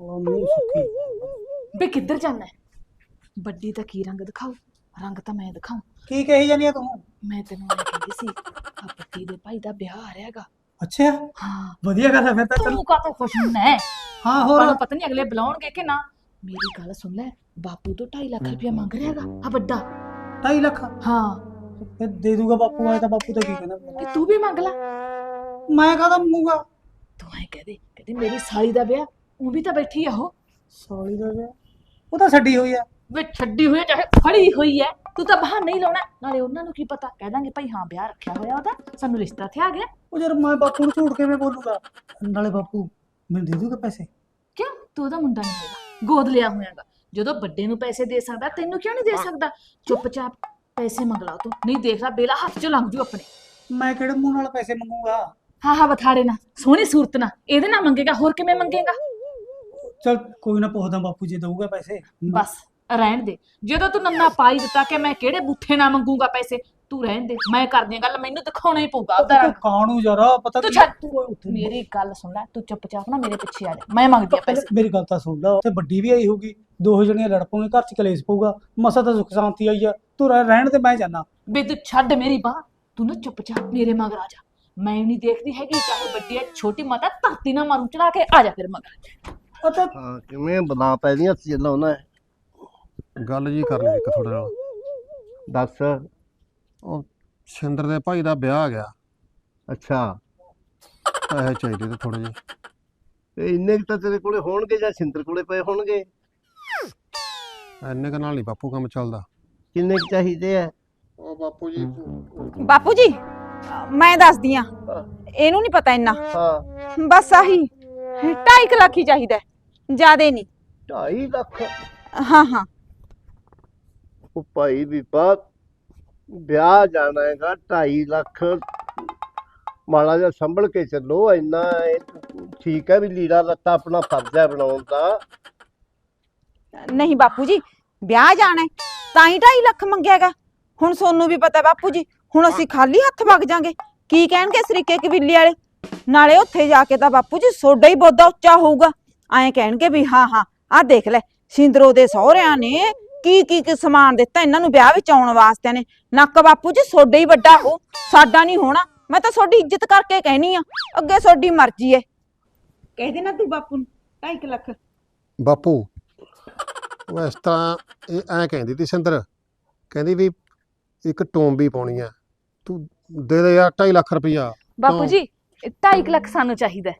ਉਹ ਮੂੰਹ ਸੁੱਕੀ। ਬੇ ਕਿੱਧਰ ਜਾਣਾ ਵੱਡੀ ਤਾਂ ਕੀ ਰੰਗ ਦਿਖਾਓ ਰੰਗ ਤਾਂ ਮੈਂ ਦਿਖਾਉ ਕੀ ਕਹੀ ਜਾਨੀ ਆ ਤੂੰ? ਮੈਂ ਤੈਨੂੰ ਇਹ ਕਹਿੰਦੀ ਸੀ ਆ ਪੱਤੀ ਦੇ ਭਾਈ ਦਾ ਵਿਆਹ ਆ ਰਿਹਾਗਾ। ਅੱਛਾ। ਹਾਂ। ਵਧੀਆ ਗੱਲ ਹੈ ਫਿਰ ਤਾਂ ਚੱਲ। ਤੂੰ ਕਾਹਤੋਂ ਖੁਸ਼ ਹੁੰਦਾ ਹੈ? ਹਾਂ ਹੋਰ? ਨੂੰ ਪਤਾ ਨਹੀਂ ਅਗਲੇ ਬੁਲਾਉਣਗੇ ਕਿ ਨਾ। ਮੇਰੀ ਗੱਲ ਸੁਣ ਲੈ ਬਾਪੂ ਤੋਂ 2.5 ਲੱਖ ਰੁਪਇਆ ਮੰਗ ਰਿਹਾਗਾ ਆ ਵੱਡਾ। 2.5 ਲੱਖ? ਹਾਂ। ਫਿਰ ਦੇ ਦੂਗਾ ਬਾਪੂ ਆਏ ਤਾਂ ਬਾਪੂ ਤਾਂ ਕੀ ਕਹਿੰਦਾ? ਕਿ ਤੂੰ ਵੀ ਮੰਗ ਲੈ। ਮੈਂ ਕਾਹਦਾ ਮੰਗੂਗਾ? ਤੂੰ ਐ ਕਹਦੇ ਕਹਦੇ ਮੇਰੀ ਸਾਲੀ ਦਾ ਵਿਆਹ ਉਹ ਵੀ ਤਾਂ ਬੈਠੀ ਆ ਉਹ। ਸਾਲੀ ਦਾ ਵਿਆਹ। ਉਹ ਤਾਂ ਛੱਡੀ ਹੋਈ ਆ। ਵੇ ਛੱਡੀ ਹੋਈ ਆ, ਚਾਹੇ ਫੜੀ ਹੋਈ ਐ ਤੂੰ ਤਾਂ ਬਾਹਰ ਨਹੀਂ ਲਾਉਣਾ। ਨਾਲੇ ਉਹਨਾਂ ਨੂੰ ਕੀ ਪਤਾ? ਕਹਿ ਦਾਂਗੇ ਭਾਈ ਹਾਂ ਵਿਆਹ ਰੱਖਿਆ ਹੋਇਆ ਉਹਦਾ। ਸਾਨੂੰ ਰਿਸ਼ਤਾ ਤੇ ਆ ਗਿਆ। ਉਹ ਯਾਰ ਮੈਂ ਬਾਪੂ ਨੂੰ ਝੂਠ ਕਿਵੇਂ ਬੋਲੂਗਾ? ਨਾਲੇ ਬਾਪੂ ਮੈਨੂੰ ਦੇ ਦੂਗਾ ਪੈਸੇ? ਕਿਉਂ? ਤੂੰ ਉਹਦਾ ਮੁੰਡਾ ਨਹੀਂ ਹੈਗਾ। ਗੋਦ ਲਿਆ ਹੋਇਆਗਾ। ਜਦੋਂ ਵੱਡੇ ਨੂੰ ਪੈਸੇ ਦੇ ਸਕਦਾ ਤੈਨੂੰ ਕਿਉਂ ਨਹੀਂ ਦੇ ਸਕਦਾ? ਚੁੱਪਚਾਪ ਪੈਸੇ ਮੰਗ ਲਾ ਤੂੰ। ਨਹੀਂ ਦੇਖਦਾ ਬੇਲਾ ਹੱਥ ਚ ਲੰਘ ਜੂ ਆਪਣੇ। ਮੈਂ ਕਿਹੜੇ ਮੂੰਹ ਨਾਲ ਪੈਸੇ ਮੰਗੂਗਾ? ਹਾਂ ਹਾਂ ਬਥਾੜੇ ਨਾ। ਸੋਹਣੀ ਸੂਰਤ ਨਾ ਇਹਦੇ ਨਾਲ ਮੰਗੇਗਾ ਹੋਰ ਕਿਵੇਂ ਮੰਗੇਗਾ? ਚਲ ਕੋਈ ਨਾ ਪੁੱਛਦਾ ਬਾਪੂ ਜੀ ਦਊਗਾ ਪੈਸੇ। ਬਸ ਰਹਿਣ ਦੇ। ਜਦੋਂ ਤੂੰ ਨੰਨਾ ਪਾਈ ਦਿੱਤਾ ਕਿ ਮੈਂ ਕਿਹੜੇ ਬੂਥੇ ਨਾਲ ਮੰਗੂਗਾ ਪੈਸੇ ਤੂੰ ਰਹਿਣ ਦੇ। ਮੈਂ ਕਰਦੀ ਹਾਂ ਗੱਲ ਮੈਨੂੰ ਦਿਖਾਉਣਾ ਹੀ ਪਊਗਾ ਉਹਦਾ ਰੰਗ। ਕਾਣੂ ਜਰਾ ਪਤਾ ਤੂੰ ਛੱਡ। ਤੂੰ ਉੱਥੇ ਮੇਰੀ ਗੱਲ ਸੁਣ ਲੈ ਤੂੰ ਚੁੱਪਚਾਪ ਨਾ ਮੇਰੇ ਪਿੱਛੇ ਆ ਜਾ। ਮੈਂ ਮੰਗਦੀ ਆ ਪੈਸੇ। ਮੇਰੀ ਗੱਲ ਤਾਂ ਸੁਣ ਲਾ ਉੱਥੇ ਵੱਡੀ ਵੀ ਆਈ ਹੋਊਗੀ ਦੋ ਜਣੀਆਂ ਲੜ ਪਊਗੇ ਘਰ ਚ ਕਲੇਸ਼ ਪਊਗਾ ਮਸਾ ਤਾਂ ਸੁੱਖ ਸ਼ਾਂਤੀ ਆਈ ਆ। ਤੂੰ ਰਹਿ- ਰਹਿਣ ਤੇ ਮੈਂ ਜਾਣਾ ਬੇ ਤੂੰ ਛੱਡ ਮੇਰੀ ਬਾਹ ਤੂੰ ਨਾ ਚੁੱਪਚਾਪ ਮੇਰੇ ਮਗਰ ਆ ਜਾ। ਮੈਂ ਨਹੀਂ ਦੇਖਦੀ ਹੈਗੀ ਚਾਹੇ ਵੱਡੀ ਹੈ ਛੋਟੀ ਮਾਤਾ ਧਰਤੀ ਨਾ ਮਾਰੂ ਚੜਾ ਕੇ ਆ ਜਾ ਫਿਰ ਮਗਰ। ਉਹ ਤਾਂ ਹਾਂ ਕਿਵੇਂ ਬਣਾ ਪੈਦੀਆਂ ਸੀ ਜੱਲਾ ਉਹਨਾਂ ਗੱਲ ਜੀ ਕਰਨੀ ਇੱਕ ਤੁਹਾਡੇ ਨਾਲ ਦੱਸ। ਉਹ ਸਿੰਦਰ ਦੇ ਭਾਈ ਦਾ ਵਿਆਹ ਆ ਗਿਆ। ਅੱਛਾ। ਪੈਸੇ ਚਾਹੀਦੇ ਤੇ ਥੋੜੇ ਜਿਹੇ। ਤੇ ਇੰਨੇ ਕੁ ਤਾਂ ਤੇਰੇ ਕੋਲੇ ਹੋਣਗੇ ਜਾਂ ਸਿੰਦਰ ਕੋਲੇ ਪਏ ਹੋਣਗੇ? ਇੰਨੇ ਕੁ ਨਾਲ ਨਹੀਂ ਬਾਪੂ ਕੰਮ ਚੱਲਦਾ। ਕਿੰਨੇ ਕੁ ਚਾਹੀਦੇ ਆ? ਉਹ ਬਾਪੂ ਜੀ ਬਾਪੂ ਜੀ ਮੈਂ ਦੱਸਦੀ ਆ। ਇਹਨੂੰ ਨਹੀਂ ਪਤਾ ਇੰਨਾ। ਹਾਂ। ਬਸ ਆਹੀ 2.5 ਲੱਖ ਹੀ ਚਾਹੀਦਾ। ਜਿਆਦੇ ਨਹੀਂ। 2.5 ਲੱਖ। ਹਾਂ ਹਾਂ। ਉਹ ਭਾਈ ਬੀਬਾ ਵਿਆਹ ਜਾਣਾ ਹੈਗਾ 2.5 ਲੱਖ। ਮਾੜਾ ਜਿਹਾ ਸੰਭਲ ਕੇ ਚੱਲੋ ਇੰਨਾ ਇਹ ਠੀਕ ਹੈ ਵੀ ਲੀੜਾ ਲੱਤਾ ਆਪਣਾ ਫਰਜ਼ ਹੈ ਬਣਾਉਣ ਦਾ। ਨਹੀਂ ਬਾਪੂ ਜੀ ਵਿਆਹ ਜਾਣਾ ਹੈ, ਤਾਂ ਹੀ 2.5 ਲੱਖ ਮੰਗਿਆਗਾ ਹੁਣ ਸੋਨੂੰ ਵੀ ਪਤਾ ਬਾਪੂ ਜੀ ਹੁਣ ਅਸੀਂ ਖਾਲੀ ਹੱਥ ਵਗ ਜਾਾਂਗੇ। ਕੀ ਕਹਿਣਗੇ ਸਰੀਕੇ ਕਬੀਲੇ ਵਾਲੇ? ਨਾਲੇ ਉੱਥੇ ਜਾ ਕੇ ਤਾਂ ਬਾਪੂ ਜੀ ਸੋਡਾ ਹੀ ਬੋਦਾ ਉੱਚਾ ਹੋਊਗਾ। ਐਂ ਕਹਿਣਗੇ ਵੀ ਹਾਂ ਹਾਂ ਆਹ ਦੇਖ ਲੈ ਸਿੰਦਰੋ ਦੇ ਸਹੁਰਿਆਂ ਨੇ ਕੀ ਕੀ ਕੀ ਸਮਾਨ ਦਿੱਤਾ ਇਹਨਾਂ ਨੂੰ ਵਿਆਹ ਵਿੱਚ ਆਉਣ ਵਾਸਤੇ ਨੇ। ਨੱਕ ਬਾਪੂ ਜੀ ਸੋਡਾ ਹੀ ਵੱਡਾ ਹੋ ਸਾਡਾ ਨਹੀਂ ਹੋਣਾ। ਮੈਂ ਤਾਂ ਤੁਹਾਡੀ ਇੱਜ਼ਤ ਕਰਕੇ ਕਹਿਣੀ ਆ ਅੱਗੇ ਤੁਹਾਡੀ ਮਰਜ਼ੀ ਏ। ਕਹਿ ਦੇ ਨਾ ਤੂੰ ਬਾਪੂ ਨੂੰ 2.5 ਲੱਖ। ਬਾਪੂ ਉਹ ਇਸ ਤਰ੍ਹਾਂ ਇਹ ਐਂ ਕਹਿੰਦੀ ਤੀ ਸਿੰਦਰ ਕਹਿੰਦੀ ਵੀ ਇੱਕ ਟੋਂਬੀ ਪਾਉਣੀ ਆ। ਤੂੰ ਦੇ ਦੇ ਯਾਰ 2.5 ਲੱਖ ਰੁਪਈਆ। ਬਾਪੂ? ਜੀ 2.5 ਲੱਖ ਸਾਨੂੰ ਚਾਹੀਦਾ। ਹੈ।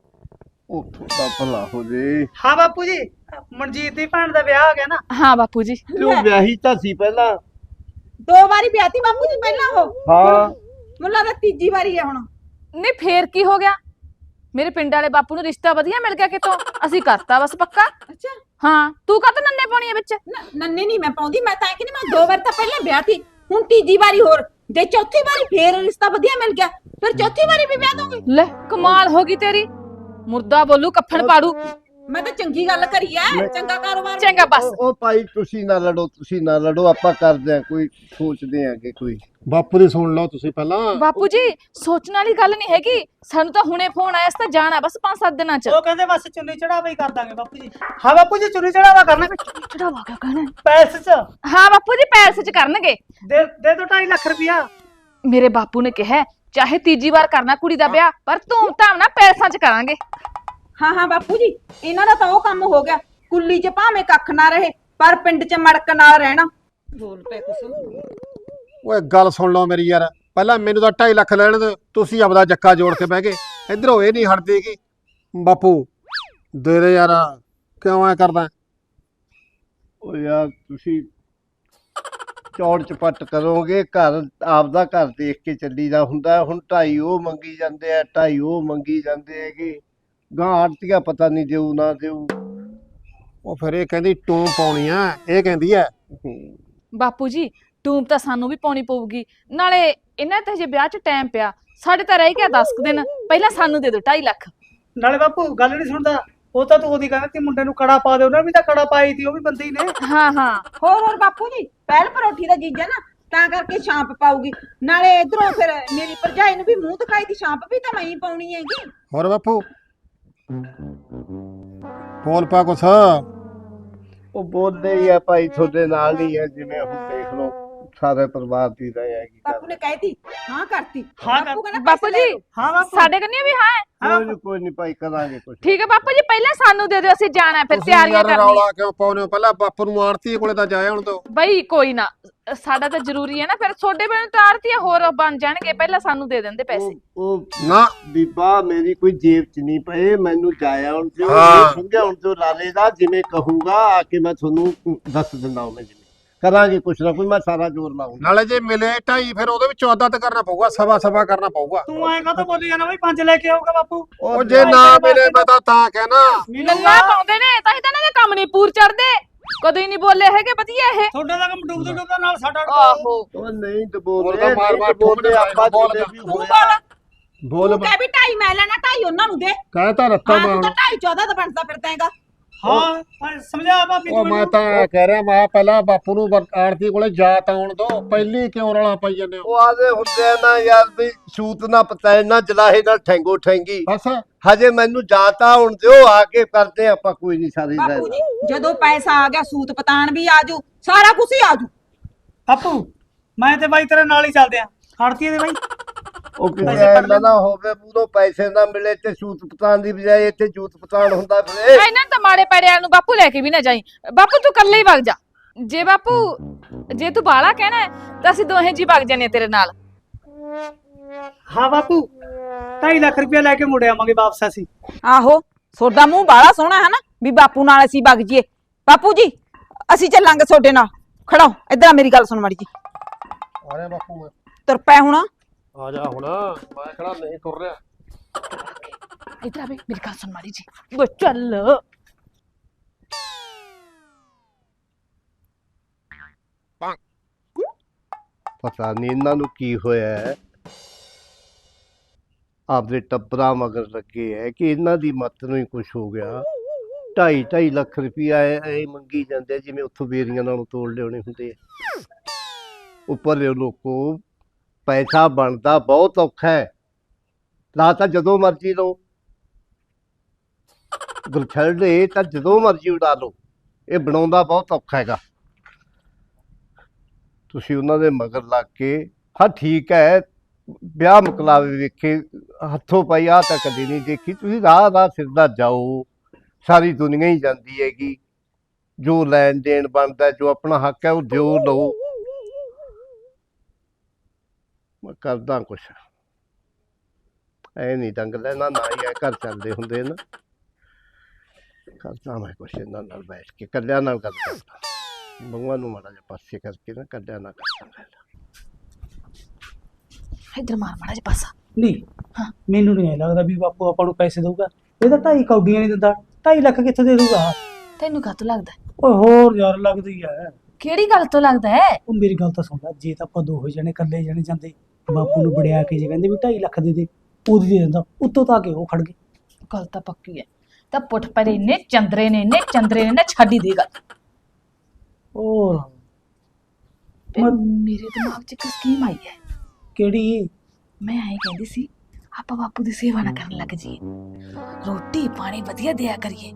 ਉਹ ਤੁਹਾਡਾ ਭਲਾ ਹੋ ਜੇ। ਹਾਂ ਬਾਪੂ ਜੀ ਮਨਜੀਤ ਦੀ ਭੈਣ ਦਾ ਵਿਆਹ ਆ ਗਿਆ ਨਾ। ਹਾਂ ਬਾਪੂ ਜੀ। ਤੂੰ ਵਿਆਹੀ ਤਾਂ ਸੀ ਪਹਿਲਾਂ। ਦੋ ਵਾਰੀ ਵਿਆਹਤੀ ਬਾਪੂ ਜੀ ਪਹਿਲਾਂ ਉਹ। ਹਾਂ। ਮੈਨੂੰ ਲੱਗਦਾ ਤੀਜੀ ਵਾਰੀ ਹੈ ਹੁਣ। ਨਹੀਂ ਫੇਰ ਕੀ ਹੋ ਗਿਆ? ਮੇਰੇ ਪਿੰਡ ਵਾਲੇ ਬਾਪੂ ਨੂੰ ਰਿਸ਼ਤਾ ਵਧੀਆ ਮਿਲ ਗਿਆ ਕਿਤੋਂ? ਅਸੀਂ ਕਰਤਾ ਬਸ ਪੱਕਾ। ਅੱਛਾ। ਹਾਂ ਤੂੰ ਕਾਹਤੋਂ ਨੰਨੇ ਪਾਉਣੀ ਹੈ ਵਿੱਚ? ਨੰਨੇ ਨਹੀਂ ਮੈਂ ਪਾਉਂਦੀ ਮੈਂ ਤਾਂ ਕਿ ਨਹੀਂ ਮੈਂ ਦੋ ਵਾਰ ਤਾਂ ਪਹਿਲਾਂ ਵਿਆਹਤੀ ਹੁਣ ਤੀਜੀ ਵਾਰੀ ਹੋਰ। ਜੇ ਚੌਥੀ ਵਾਰੀ ਫੇਰ ਰਿਸ਼ਤਾ ਵਧੀਆ ਮਿਲ ਗਿਆ ਫਿਰ ਚੌਥੀ ਵਾਰੀ ਵੀ ਵਿਆਹ ਦੂੰਗੀ। ਲੈ ਕਮਾਲ ਹੋ ਗਈ ਤੇਰੀ। ਮੁਰਦਾ ਬੋਲੂ ਕੱਫਣ ਪਾੜੂ। ਮੈਂ ਤਾਂ ਚੰਗੀ ਗੱਲ ਕਰੀ ਐ ਮੈਂ- ਚੰਗਾ ਕਾਰੋਬਾਰ ਚੰਗਾ ਬਸ। ਉਹ ਉਹ ਭਾਈ ਤੁਸੀਂ ਨਾ ਲੜੋ ਤੁਸੀਂ ਨਾ ਲੜੋ ਆਪਾਂ ਕਰਦੇ ਆ ਕੋਈ ਸੋਚਦੇ ਆ ਕਿ ਕੋਈ। ਬਾਪੂ ਦੀ ਸੁਣ ਲਓ ਤੁਸੀਂ ਪਹਿਲਾਂ। ਬਾਪੂ ਜੀ ਸੋਚਣ ਵਾਲੀ ਗੱਲ ਨਹੀਂ ਹੈਗੀ। ਸਾਨੂੰ ਤਾਂ ਹੁਣੇ ਫੋਨ ਆਇਆ ਸੀ ਤਾਂ ਜਾਣਾ ਬਸ 5-7 ਦਿਨਾਂ ਚ। ਉਹ ਕਹਿੰਦੇ ਬਸ ਚੁੰਨੀ ਚੜਾਵਾ ਹੀ ਕਰ ਦਾਂਗੇ ਬਾਪੂ ਜੀ। ਹਾਂ ਬਾਪੂ ਜੀ ਚੁੰਨੀ ਚੜਾਵਾ ਕਰਨਾ ਚੜਾਵਾ ਕਿਆ ਕਹਿਣਾ ਪੈਸੇ ਚ। ਹਾਂ ਬਾਪੂ ਜੀ ਪੈਸੇ ਚ ਕਰਨਗੇ। ਦੇ ਦੇ ਦੋ 2.5 ਲੱਖ ਰੁਪਇਆ। ਮੇਰੇ ਬਾਪੂ ਨੇ ਕਿਹਾ ਚਾਹੇ ਤੀਜੀ ਵਾਰ ਕਰਨਾ ਕੁੜੀ ਦਾ ਵਿਆਹ ਪਰ ਧੂਮ ਧਾਮ ਨਾਲ ਪੈਸਿਆਂ ਚ ਕਰਾਂਗੇ। ਹਾਂ ਹਾਂ ਬਾਪੂ ਜੀ ਇਹਨਾਂ ਦਾ ਤਾਂ ਉਹ ਕੰਮ ਹੋ ਗਿਆ। ਕੁੱਲੀ 'ਚ ਭਾਵੇਂ ਕੱਖ ਨਾ ਰਹੇ ਪਰ ਪਿੰਡ 'ਚ ਮੜਕ ਨਾਲ ਰਹਿਣਾ। ਬੋਲ ਪਏ ਕੁਛ। ਓਏ ਗੱਲ ਸੁਣ ਲਓ ਮੇਰੀ ਯਾਰ। ਪਹਿਲਾਂ ਮੈਨੂੰ ਤਾਂ 2.5 ਲੱਖ ਲੈਣ ਦੇ ਤੁਸੀਂ ਆਪਦਾ ਜੱਕਾ ਜੋੜ ਕੇ ਬਹਿ ਗਏ। ਇਧਰੋਂ ਇਹ ਨਹੀਂ ਹਟਦੀ ਕਿ ਬਾਪੂ ਦੇ ਦੇ ਯਾਰ ਕਿਉਂ ਐ ਕਰਦਾ? ਉਹ ਯਾਰ ਤੁਸੀਂ ਚੌੜ ਚਪੱਟ ਕਰੋਗੇ ਘਰ ਆਪਦਾ ਘਰ ਦੇਖ ਕੇ ਚੱਲੀਦਾ ਹੁੰਦਾ। ਹੁਣ ਢਾਈ ਉਹ ਮੰਗੀ ਜਾਂਦੇ ਆ ਢਾਈ ਉਹ ਮੰਗੀ ਜਾਂਦੇ ਹੈਗੇ। ਗਾਂ ਆੜਤੀਆ ਪਤਾ ਨਹੀਂ ਦੇਊ ਨਾ ਦੇਊ। ਉਹ ਫਿਰ ਇਹ ਕਹਿੰਦੀ ਟੂੰ ਪਾਉਣੀ ਆ। ਇਹ ਕਹਿੰਦੀ ਐ। ਬਾਪੂ ਜੀ ਟੂਮ ਤਾਂ ਸਾਨੂੰ ਵੀ ਪਾਉਣੀ ਪਊਗੀ। ਨਾਲੇ ਇਹਨਾਂ ਤੇ ਹਜੇ ਵਿਆਹ ਚ ਟਾਈਮ ਪਿਆ ਸਾਡੇ ਤਾਂ ਰਹਿ ਗਿਆ 10 ਕੁ ਦਿਨ। ਪਹਿਲਾਂ ਸਾਨੂੰ ਦੇ ਦਿਓ 2.5 ਲੱਖ। ਨਾਲੇ ਬਾਪੂ ਗੱਲ ਨਹੀਂ ਸੁਣਦਾ। ਉਹ ਤਾਂ ਤੂੰ ਉਹਦੀ ਕਹਿੰਦਾ ਤੀ ਮੁੰਡੇ ਨੂੰ ਕੜਾ ਪਾ ਦੇ ਉਹਨਾਂ ਵੀ ਤਾਂ ਕੜਾ ਪਾਈ ਤੀ ਉਹ ਵੀ ਬੰਦੇ ਹੀ ਨੇ। ਹਾਂ ਹਾਂ। ਹੋਰ ਹੋਰ ਬਾਪੂ ਜੀ ਪਹਿਲ ਪਰੋਠੀ ਦਾ ਜੀਜਾ ਨਾ ਤਾਂ ਕਰਕੇ ਛਾਂਪ ਪਾਉਗੀ ਨਾਲੇ ਇਧਰੋਂ ਫਿਰ ਮੇਰੀ ਭਰਜਾਈ ਨੂੰ ਵੀ ਮੂੰਹ ਦਿਖਾਈ ਦੀ ਛਾਂਪ ਵੀ ਤਾਂ ਮੈਂ ਹੀ ਪਾਉਣੀ ਹੈਗੀ। ਹੋਰ ਬਾਪੂ? ਬੋਲ ਪਾ ਕੁਛ। ਉਹ ਬੋਲਦੇ ਹੀ ਆ ਭਾਈ ਤੁਹਾਡੇ ਨਾਲ ਹੀ ਹੈ ਜਿਵੇਂ ਹੁਣ ਦੇਖ ਲਓ। ਸਾਰੇ ਪਰਿਵਾਰ ਦੀ ਰਹੇ ਹੈਗੀ ਬਾਪੂ ਨੇ ਕਹਿਤੀ ਹਾਂ ਕਰਤੀ। ਹਾਂ ਬਾਪੂ ਕਹਿੰਦਾ ਬਾਪੂ ਪੈਸੇ ਲੈ ਜੀ ਲਓ। ਹਾਂ ਬਾਪੂ। ਸਾਡੇ ਕੰਨੀ ਵੀ ਹਾਂ ਕੋਈ ਨੀ ਕੋਈ ਨਹੀਂ ਭਾਈ ਕਰਾਂਗੇ ਕੁਛ। ਠੀਕ ਹੈ ਬਾਪੂ ਜੀ ਪਹਿਲਾਂ ਸਾਨੂੰ ਦੇ ਦਿਓ ਅਸੀਂ ਜਾਣਾ ਹੈ, ਫਿਰ ਤੁਸੀਂ ਤਿਆਰੀਆਂ ਯਾਰ ਕਰਨੀਆਂ। ਰੌਲਾ ਕਿਉਂ ਪਾਉਨੇ ਹੋ? ਪਹਿਲਾਂ ਬਾਪੂ ਨੂੰ ਆੜਤੀ ਕੋਲੇ ਤਾਂ ਜਾਇਆ ਹੁਣ ਤੋਂ। ਬਈ ਕੋਈ ਨਾ ਸਾਡਾ ਤਾਂ ਜ਼ਰੂਰੀ ਹੈ ਨਾ ਫਿਰ ਛੋਟੇ ਬਣ ਤਾਰਤੀ ਹੋਰ ਬਣ ਜਾਣਗੇ ਪਹਿਲਾਂ ਸਾਨੂੰ ਦੇ ਦਿੰਦੇ ਪੈਸੇ। ਉਹ ਉਹ ਨਾ। ਬੀਬਾ ਮੇਰੀ ਕੋਈ ਜੇਬ ਚ ਨਹੀਂ ਪਏ ਮੈਨੂੰ ਜਾਇਆ ਹੁਣ ਤੇ ਹਾਂ। ਸਮਝਿਆ ਹੁਣ ਤੋਂ ਲਾਲੇ ਦਾ ਜਿਵੇਂ ਕਹੂਗਾ ਆ ਕੇ ਮੈਂ ਤੁਹਾਨੂੰ ਦੱਸ ਦਿੰਦਾ ਹਾਂ ਮੈਂ ਜਿਵੇਂ। ਕਰਾਂਗੇ ਕੁਛ ਨਾ ਕੋਈ ਮੈਂ ਸਾਰਾ ਜ਼ੋਰ ਲਾਉਂਗਾ ਨਾਲੇ ਜੇ ਮਿਲੇ ਢਾਈ ਫਿਰ ਉਹਦੇ ਵਿੱਚ ਅੱਧਾ ਤਾਂ ਕਰਨਾ ਪਊਗਾ ਸਵਾ ਸਵਾ ਕਰਨਾ ਪਊਗਾ। ਤੂੰ ਐਂ ਕਾਹਤੋਂ ਬੋਲੀ ਜਾਣਾ ਬਈ ਪੰਜ ਲੈ ਕੇ ਆਊਗਾ ਬਾਪੂ। ਉਹ ਜੇ ਨਾ ਮਿਲੇ ਮੈਂ ਤਾਂ ਤਾਂ ਕਹਿਣਾ। ਲੱਲਾ ਪਾਉਂਦੇ ਨੇ ਤਾਂ ਹੀ ਤਾਂ ਇਹਨਾਂ ਦੇ ਕੰਮ ਨਹੀਂ ਪੂਰ ਚੜਦੇ ਕਦੇ ਨਹੀਂ ਬੋਲੇ ਹੈਗੇ ਵਧੀਆ ਇਹ। ਤੁਹਾਡਾ ਤਾਂ ਕੰਮ ਡੁੱਬਦਾ ਡੁੱਬਦਾ ਨਾਲ ਸਾਡਾ ਆਹੋ। ਉਹ ਨਹੀਂ ਦਬੋਲੇ ਤਾਂ ਮਾਰ ਮਾਰ ਬੋਲਦੇ ਆਪਾਂ ਬੋਲ ਬੋਲ। ਵੀ ਤੂੰ ਹੋਇਆ ਬੋਲ। ਬੋਲ ਤੂੰ ਕਹਿ ਵੀ ਢਾਈ ਮੈਂ ਲੈਣਾ ਢਾਈ ਉਹਨਾਂ ਨੂੰ ਦੇ। ਕਹਿ ਤਾਂ ਰੱਤਾ ਹਾਂ ਤੂੰ ਮਾਰ ਤਾਂ ਢਾਈ 14 ਦਾ ਬਣਦਾ ਫਿਰਦਾ ਹੈਗਾ। ਹਾਂ ਸਮਝਾ ਭਾਬੀ ਉਹ ਤੂੰ ਮੈਂ ਮੈਨੂੰ। ਤਾਂ ਐਂ ਕਹਿ ਰਿਹਾ ਮੈਂ ਪਹਿਲਾਂ ਬਾਪੂ ਨੂੰ ਆੜਤੀ ਕੋਲੇ ਜਾ ਤਾਂ ਆਉਣ ਦੋ ਪਹਿਲੀ ਕਿਉਂ ਰੌਲਾ ਪਾਈ ਜਾਂਦੇ ਹੋ? ਉਹ ਆਦੇ ਹੁੰਦੇ ਆ ਨਾ ਯਾਰ ਵੀ ਸੂਤ ਨਾ ਪਤਾਏ ਨਾ ਜਲਾਹੇ ਨਾਲ ਠੈਂਗੋ ਠੈਂਗੀ। ਬਸ। ਹਜੇ ਮੈਨੂੰ ਜਾਤਾ ਹੁਣ ਦਿਓ ਆ ਕੇ ਕਰਦੇ ਆਪਾਂ ਕੋਈ ਨਹੀਂ ਸਾਰੀ ਬਾਪੂ ਜੀ ਜਦੋਂ ਪੈਸਾ ਆ ਗਿਆ ਸੂਤ ਪਤਾਣ ਵੀ ਆਜੂ ਸਾਰਾ ਕੁਝ ਹੀ ਆਜੂ ਬਾਪੂ ਮੈਂ ਤੇ ਬਾਈ ਤੇਰੇ ਨਾਲ ਹੀ ਚੱਲਦੇ ਆਂ। ਹੜਤੀ ਦੇ ਬਾਈ। ਉਹ ਫੜ ਐਨਾ ਨਾ ਹੋਵੇ ਪੂਰੋ ਪੈਸੇ ਨਾ ਮਿਲੇ ਤੇ ਸੂਤ ਪਤਾਣ ਦੀ ਬਜਾਏ ਇੱਥੇ ਜੂਤ ਪਤਾਣ ਹੁੰਦਾ ਫਿਰੇ। ਇਹਨਾਂ ਨੂੰ ਤਾਂ ਮਾੜੇ ਪੈੜਿਆਂ ਨੂੰ ਬਾਪੂ ਲੈ ਕੇ ਵੀ ਨਾ ਜਾਈ। ਬਾਪੂ ਤੂੰ ਇਕੱਲੇ ਹੀ ਵਗ ਜਾ। ਜੇ ਬਾਪੂ ਜੇ ਤੂੰ ਬਾਲਾ ਕਹਿਣਾ ਹੈ, ਤਾਂ ਅਸੀਂ ਦੋਹੇ ਜੀ ਵਗ ਜਾਨੇ ਤੇਰੇ ਨਾਲ। ਹਾਂ ਬਾਪੂ 2.5 ਲੱਖ ਰੁਪਇਆ ਲੈ ਕੇ ਮੁੜ ਆਵਾਂਗੇ ਵਾਪਸ ਅਸੀਂ। ਆਹੋ ਤੁਹਾਡਾ ਮੂੰਹ ਬਾਲਾ ਸੋਹਣਾ ਹੈ ਨਾ ਵੀ ਬਾਪੂ ਨਾਲ ਅਸੀਂ ਵਗ ਜੀਏ ਬਾਪੂ ਜੀ ਅਸੀਂ ਚੱਲਾਂਗੇ ਤੁਹਾਡੇ ਨਾਲ। ਖੜਾਓ ਇੱਧਰ ਆ ਮੇਰੀ ਗੱਲ ਸੁਣ ਮਾੜੀ ਜੀ। ਰਿਹਾ ਬਾਪੂ ਮੈਂ। ਤੁਰ ਪੈ ਹੁਣ। ਆ ਜਾ ਹੁਣ। ਮੈਂ ਕਿਹੜਾ ਨਹੀਂ ਤੁਰ ਰਿਹਾ। ਇਧਰ ਆ ਬਈ ਮੇਰੀ ਗੱਲ ਸੁਣ ਮਾੜੀ ਜੀ। ਉਹ ਚੱਲ। ਪਤਾ ਨਹੀਂ ਇਹਨਾਂ ਨੂੰ ਕੀ ਹੋਇਆ ਹੈ। ਆਪਦੇ ਟੱਬਰਾਂ ਮਗਰ ਲੱਗੇ ਹੈ ਕਿ ਇਹਨਾਂ ਦੀ ਮੱਤ ਨੂੰ ਹੀ ਕੁਝ ਹੋ ਗਿਆ। ਢਾਈ ਢਾਈ ਲੱਖ ਰੁਪਇਆ ਐ ਮੰਗੀ ਜਾਂਦੇ ਆ ਜਿਵੇਂ ਉੱਥੋਂ ਬੇਰੀਆਂ ਨਾਲੋਂ ਤੋੜ ਲਿਆਉਣੇ ਹੁੰਦੇ ਆ। ਉੱਪਰ ਇਹ ਲੋਕੋ ਪੈਸਾ ਬਣਦਾ ਬਹੁਤ ਔਖਾ ਹੈ। ਲਾ ਤਾਂ ਜਦੋਂ ਮਰਜ਼ੀ ਲਓ। ਗੁਰਛੜੇ ਤਾਂ ਜਦੋਂ ਮਰਜ਼ੀ ਉਡਾ ਲਓ। ਇਹ ਬਣਾਉਂਦਾ ਬਹੁਤ ਔਖਾ ਹੈਗਾ। ਤੁਸੀਂ ਉਹਨਾਂ ਦੇ ਮਗਰ ਲੱਗ ਕੇ, ਹਾਂ, ਠੀਕ ਹੈ, ਵਿਆਹ ਮੁਕਲਾਵੇ ਵੇਖੇ, ਹੱਥੋਂ ਪਾਈ ਆ ਤਾਂ ਕਦੇ ਨਹੀਂ ਦੇਖੀ। ਤੁਸੀਂ ਰਾਹ ਰਾਹ ਸਿਰਦਾ ਜਾਓ। ਸਾਰੀ ਦੁਨੀਆ ਹੀ ਜਾਂਦੀ ਹੈਗੀ। ਜੋ ਲੈਣ ਦੇਣ ਬਣਦਾ, ਜੋ ਆਪਣਾ ਹੱਕ ਹੈ, ਉਹ ਦਿਓ, ਲਓ। ਮੈਂ ਕਰਦਾ ਕੁਛ। ਐ ਨਹੀਂ ਦੰਗ ਲੈਣਾ ਨਾ ਹੀ ਐ ਘਰ ਚੱਲਦੇ ਹੁੰਦੇ ਨਾ ਕਰਦਾ ਮੈਂ ਕੁਛ ਇਹਨਾਂ ਨਾਲ ਬੈਠ ਕੇ ਕੱਲਿਆਂ ਨਾਲ ਗੱਲ ਕਰਦਾ। ਭਗਵਾਨ ਨੂੰ ਮਾੜਾ ਜਿਹਾ ਪਾਸੇ ਕਰਕੇ ਨਾ ਕੱਢਿਆ ਨਾ ਕਰਦਾ ਇਧਰ ਮਾਰ ਮਾੜਾ ਜਿਹਾ ਪਾਸਾ। ਨਹੀਂ ਮੈਨੂੰ ਨਹੀਂ ਲੱਗਦਾ ਵੀ ਬਾਪੂ ਆਪਾਂ ਨੂੰ ਪੈਸੇ ਦਊਗਾ। ਇਹ ਤਾਂ 2.5 ਕੌਡੀਆਂ ਨਹੀਂ ਦਿੰਦਾ 2.5 ਲੱਖ ਕਿੱਥੋਂ ਦੇ ਦਊਗਾ? ਤੈਨੂੰ ਕਾਹਤੋਂ ਲੱਗਦਾ? ਹੈ? ਓਏ ਹੋਰ ਯਾਰ ਲੱਗਦੀ ਐ। ਕਿਹੜੀ ਗੱਲ ਤੋਂ ਲੱਗਦਾ ਹੈ ਉਹ ਮੇਰੀ ਗੱਲ ਤਾਂ ਸੁਣ ਲੈ ਜੇ ਤਾਂ ਆਪਾਂ ਦੋ ਜਣੇ ਇਕੱਲੇ ਜਣੇ ਜਾਂਦੇ ਬਾਪੂ ਨੂੰ ਬੜਿਆ ਕੇ ਜੇ ਕਹਿੰਦੇ ਵੀ 2.5 ਲੱਖ ਦੇ ਦੇ ਉਹਦੀ ਦੇ ਦਿੰਦਾ ਉੱਤੋਂ ਤਾਂ ਕੇ ਉਹ ਖੜ ਗਏ। ਗੱਲ ਤਾਂ ਪੱਕੀ ਹੈ। ਤਾਂ ਪੁੱਠ ਪਰੇ ਇੰਨੇ ਚੰਦਰੇ ਨੇ ਇੰਨੇ ਚੰਦਰੇ ਨੇ ਨਾ ਛੱਡ ਹੀ ਦੇ ਗੱਲ। ਹੋਰ। ਤੇ ਮੈਂ- ਮੇਰੇ ਦਿਮਾਗ 'ਚ ਇੱਕ ਸਕੀਮ ਆਈ ਹੈ। ਕਿਹੜੀ? ਮੈਂ ਐਂ ਕਹਿੰਦੀ ਸੀ ਆਪਾਂ ਬਾਪੂ ਦੀ ਸੇਵਾ ਨਾ ਕਰਨ ਲੱਗ ਜੀ ਰੋਟੀ ਪਾਣੀ ਵਧੀਆ ਦਿਆ ਕਰੀਏ।